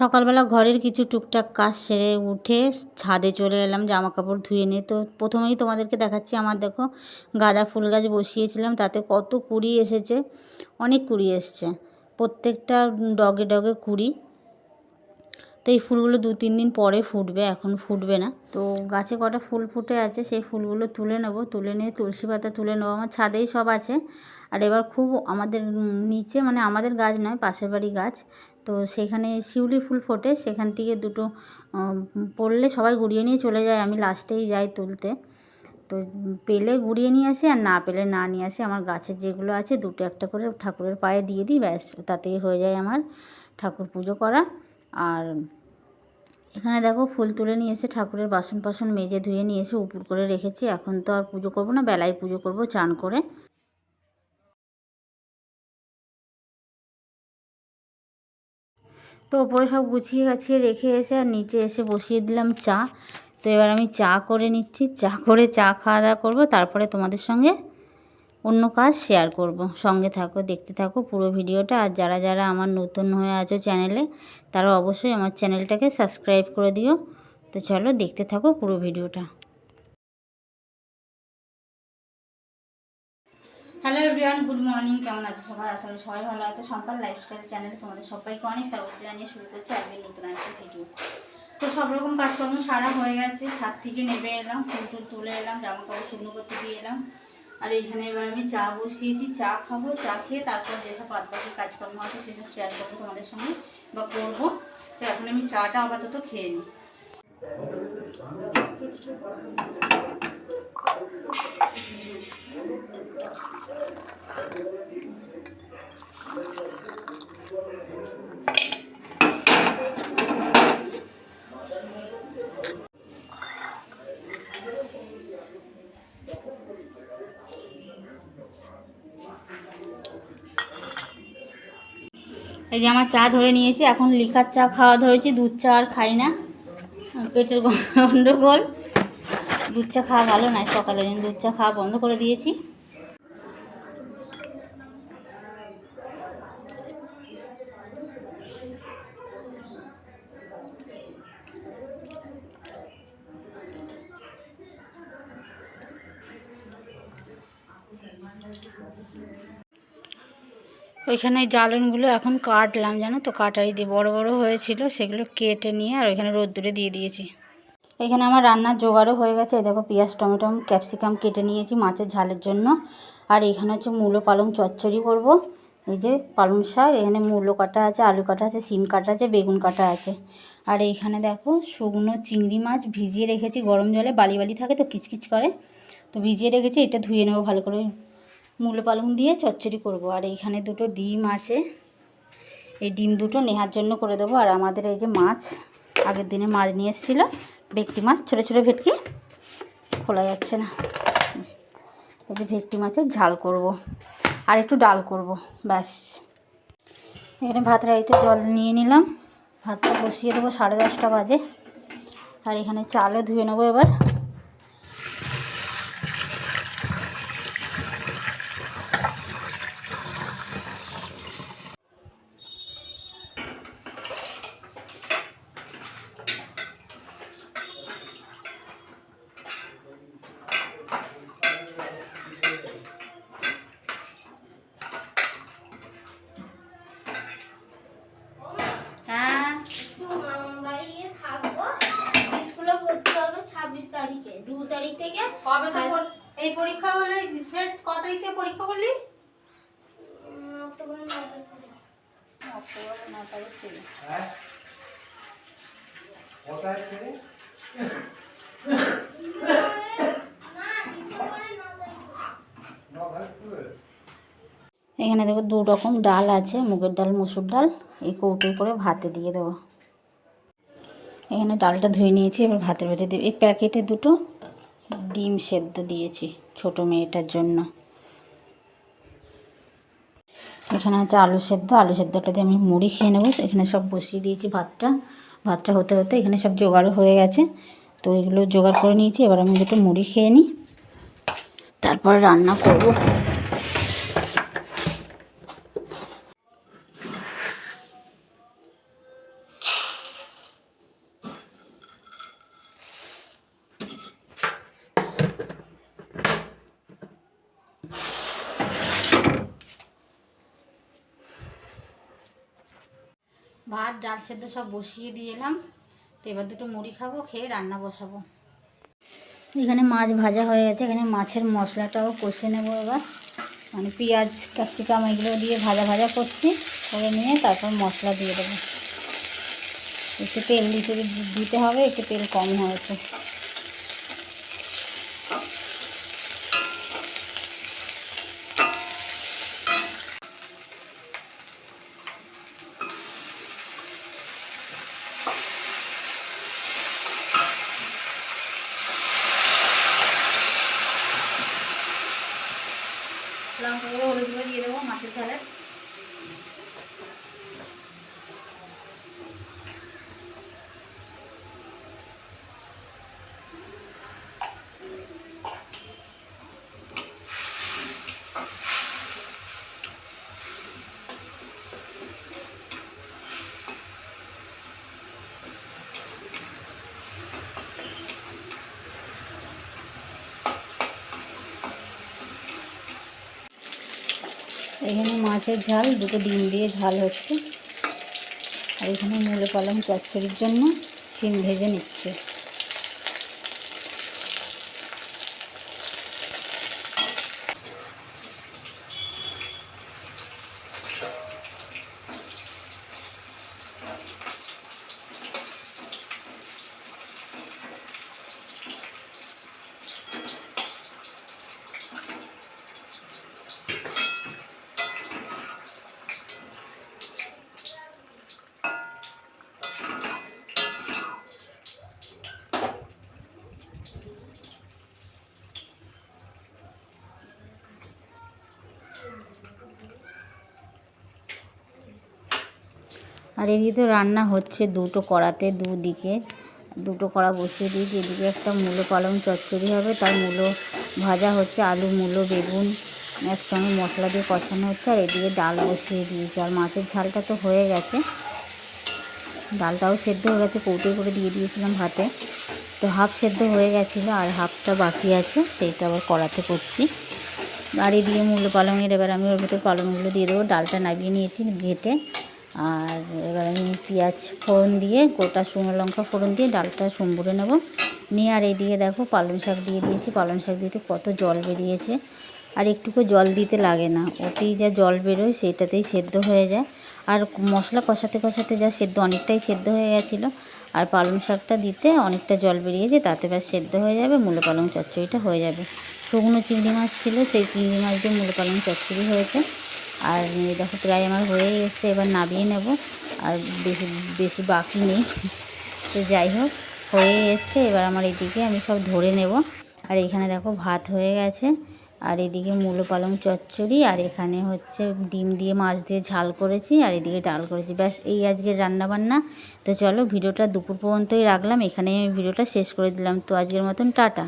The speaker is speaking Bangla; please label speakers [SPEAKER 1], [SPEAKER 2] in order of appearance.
[SPEAKER 1] সকালবেলা ঘরের কিছু টুকটাক কাজ সেরে উঠে ছাদে চলে এলাম জামা কাপড় ধুয়ে নিয়ে। তো প্রথমেই তোমাদেরকে দেখাচ্ছি, আমার দেখো গাঁদা ফুল গাছ বসিয়েছিলাম, তাতে কত কুড়ি এসেছে, অনেক কুড়ি এসছে। প্রত্যেকটা ডগে ডগে কুড়ি। তো এই ফুলগুলো দু তিন দিন পরে ফুটবে, এখন ফুটবে না। তো গাছে কটা ফুল ফুটে আছে, সেই ফুলগুলো তুলে নেব, তুলে নিয়ে তুলসী পাতা তুলে নেব, আমার ছাদেই সব আছে। আর এবার খুব আমাদের নিচে মানে আমাদের গাছ নয়, পাশের বাড়ি গাছ তো সেখানে শিউলি ফুল ফোটে, সেখান থেকে দুটো পড়লে সবাই গুড়িয়ে নিয়ে চলে যায়, আমি লাস্টেই যাই তুলতে। তো পেলে গুড়িয়ে নিয়ে আসি আর না পেলে না নিয়ে আসি, আমার গাছের যেগুলো আছে দুটো একটা করে ঠাকুরের পায়ে দিয়ে দিই, ব্যাস, তাতেই হয়ে যায় আমার ঠাকুর পুজো করা। আর এখানে দেখো ফুল তুলে নিয়ে এসে ঠাকুরের বাসন পাসন মেজে ধুয়ে নিয়ে এসে উপর করে রেখেছি, এখন তো আর পুজো করব না, বেলায় পুজো করব চান করে। তো ওপরে সব গুছিয়ে গাছিয়ে রেখে এসে আর নিচে এসে বসিয়ে দিলাম চা। তো এবার আমি চা করে নিচ্ছি। চা করে চা খাওয়া দাওয়া করব। তারপরে তোমাদের সঙ্গে অন্য কাজ শেয়ার করব। সঙ্গে থাকো, দেখতে থাকো পুরো ভিডিওটা। আর যারা যারা আমার নতুন হয়ে আছো চ্যানেলে, তারা অবশ্যই আমার চ্যানেলটাকে সাবস্ক্রাইব করে দিও। তো চলো দেখতে থাকো পুরো ভিডিওটা। হ্যালো এভরিওয়ান গুড মর্নিং কেমন আছো সবাই? করি সবাই ভালো আছে। সম্পাল লাইফস্টাইল চ্যানেলে তোমাদের সবাইকে অনেক স্বাগত জানিয়ে শুরু করছি একদিন নতুন একটা ভিডিও তো সব রকম কাজকর্ম সারা হয়ে গেছে, ছাদ থেকে নেমে এলাম, ফুল টুল তুলে এলাম জামা কাপড় শুকনো করতে দিয়ে এলাম। আর এইখানে এবার আমি চা বসিয়েছি, চা খাব, চা খেয়ে তারপর যেসব বাদ কাজকর্ম আছে সেসব শেয়ার করব তোমাদের সঙ্গে বা করব। তো এখন আমি চাটা আপাতত খেয়ে নিই। এই যে আমার চা ধরে নিয়েছি, এখন লিকার চা খাওয়া ধরেছি, দুধ চা আর খাই না। পেটের গন্ডগোল। দুধ চা খাওয়া ভালো নয়, সকালে জন্য দুধ চা খাওয়া বন্ধ করে দিয়েছি। ওইখানে জ্বালনগুলো এখন কাটলাম, জানো তো? কাটারি দিয়ে বড় বড় হয়েছিল, সেগুলো কেটে নিয়ে আর ওইখানে রোদ্দুরে দিয়ে দিয়েছি। এখানে আমার রান্নার জোগাড়ও হয়ে গেছে। দেখো পেঁয়াজ, টমেটো, ক্যাপসিকাম কেটে নিয়েছি মাছের ঝালের জন্য। আর এখানে হচ্ছে মূলো, পালং চচ্চড়ি করব। এই যে পালং শাক, এখানে মূলো কাটা আছে, আলু কাটা আছে, সিম কাটা আছে, বেগুন কাটা আছে। আর এইখানে দেখো শুকনো চিংড়ি মাছ ভিজিয়ে রেখেছি, গরম জলে বালি বালি থাকে তো কিচকিচ করে। তো ভিজিয়ে রেখেছি, এটা ধুয়ে নেব ভালো করে। মূলো, পালং দিয়ে চচ্চড়ি করব। আর এইখানে দুটো ডিম আছে। এই ডিম দুটো নেহার জন্য করে দেবো। আর আমাদের এই যে মাছ আগের দিনে মাছ নিয়ে এসেছিল ভেটকি মাছ, ছোটো ছোটো ভেটকি, খোলা যাচ্ছে না। এই যে ভেটকি মাছের ঝাল করব। আর একটু ডাল করব, ব্যাস। এখানে ভাত রাইতে জল নিয়ে নিলাম। ভাতটা বসিয়ে দেবো সাড়ে দশটা বাজে। আর এখানে চালও ধুয়ে নেব এবার হ্যাঁ
[SPEAKER 2] স্কুলে ভর্তি হবে ছাব্বিশ তারিখে দু তারিখ থেকে?
[SPEAKER 1] কবে তো এই পরীক্ষা হলে শেষ কত তারিখ থেকে পরীক্ষা করলি?
[SPEAKER 2] অক্টোবরের ন তারিখ
[SPEAKER 1] অক্টোবরের ন তারিখ থেকে।
[SPEAKER 2] না, ডিসেম্বরের থেকে।
[SPEAKER 1] এখানে দেখো দু রকম ডাল আছে মুগের ডাল মুসুর ডাল। এই কৌটো করে ভাতে দিয়ে দেবো। এখানে ডালটা ধুয়ে নিয়েছি এবার ভাতের ভেতরে দেবো এই প্যাকেটে দুটো ডিম সেদ্ধ দিয়েছি ছোট মেয়েটার জন্য। এখানে আছে আলু সেদ্ধ। আলু সেদ্ধটা দিয়ে আমি মুড়ি খেয়ে নেব। এখানে সব বসিয়ে দিয়েছি ভাতটা। ভাতটা হতে হতে এখানে সব জোগাড়ও হয়ে গেছে। তো এগুলো জোগাড় করে নিয়েছি। এবার আমি দুটো মুড়ি খেয়ে নিই। তারপর রান্না করব। ডাল সেদ্ধ সব বসিয়ে দিয়ে এলাম। তো এবার দুটো মুড়ি খাব, খেয়ে রান্না বসাবো। এখানে মাছ ভাজা হয়ে গেছে, এখানে মাছের মশলাটাও কষে নেব এবার। মানে পেঁয়াজ, ক্যাপসিকাম এগুলো দিয়ে ভাজা ভাজা করছি, করে নিয়ে তারপর মশলা দিয়ে দেবো। একটু তেল দিতে দিতে হবে, একটু তেল কম হয়েছে। লঙ্কা গুঁড়ো হলুদ গুঁড়ো দিয়ে দেবো মাছের ঝালে এখানে মাছের ঝাল, দুটো ডিম দিয়ে ঝাল হচ্ছে। আর এখানে মূলো পালন চচ্চড়ির জন্য সিম ভেজে নিচ্ছে। আর এদিকে তো রান্না হচ্ছে দুটো কড়াতে দুদিকে, দুটো কড়া বসিয়ে দিয়েছি। এদিকে একটা মূলো পালং চচ্চড়ি হবে, তার মূলো ভাজা হচ্ছে আলু, মূলো, বেগুন, একসঙ্গে মশলা দিয়ে কষানো হচ্ছে। আর এদিকে ডাল বসিয়ে দিয়েছি। আর মাছের ঝালটা তো হয়ে গেছে। ডালটাও সেদ্ধ হয়ে গেছে, কৌটো করে দিয়ে দিয়েছিলাম ভাতে তো হাফ সেদ্ধ হয়ে গেছিল, আর হাফটা বাকি আছে, সেইটা আবার কড়াতে করছি। আর দিয়ে মূল্য পালংয়ের, এবার আমি ওর ভিতরে পালংগুলো দিয়ে দেবো। ডালটা নামিয়ে নিয়েছি ঘেটে। আর এবার আমি পেঁয়াজ ফোড়ন দিয়ে, গোটা শুকনো লঙ্কা ফোড়ন দিয়ে, ডালটা সম্বুরে নেব। নিয়ে আর এইদিকে দেখো পালং শাক দিয়ে দিয়েছি। পালং শাক দিতে কত জল বেরিয়েছে। আর একটুকু জল দিতে লাগে না। ওতেই যা জল বেরোয় সেটাতেই সেদ্ধ হয়ে যায়। আর মশলা কষাতে কষাতে যা সেদ্ধ, অনেকটাই সেদ্ধ হয়ে গেছিল। আর পালং শাকটা দিতে অনেকটা জল বেরিয়েছে, তাতে ব্যাস সেদ্ধ হয়ে যাবে, মূলো পালং চচ্চড়িটা হয়ে যাবে। শুকনো চিংড়ি মাছ ছিল, সেই চিংড়ি মাছ দিয়ে মূলো পালং চচ্চড়ি হয়েছে। আর এই দেখো, প্রায় আমার হয়ে এসছে এবার নামিয়ে নেব। আর বেশি বেশি বাকি নেই। তো যাই হোক হয়ে এসছে, এবার আমার এদিকে আমি সব ধরে নেব। আর এখানে দেখো, ভাত হয়ে গেছে। আর এদিকে মূলো পালং চচ্চড়ি, আর এখানে হচ্ছে ডিম দিয়ে মাছ দিয়ে ঝাল করেছি, আর এদিকে ডাল করেছি। ব্যাস, এই আজকের রান্নাবান্না। তো চলো, ভিডিওটা দুপুর পর্যন্তই রাখলাম। এখানেই আমি ভিডিওটা শেষ করে দিলাম। তো আজকের মতন, টাটা।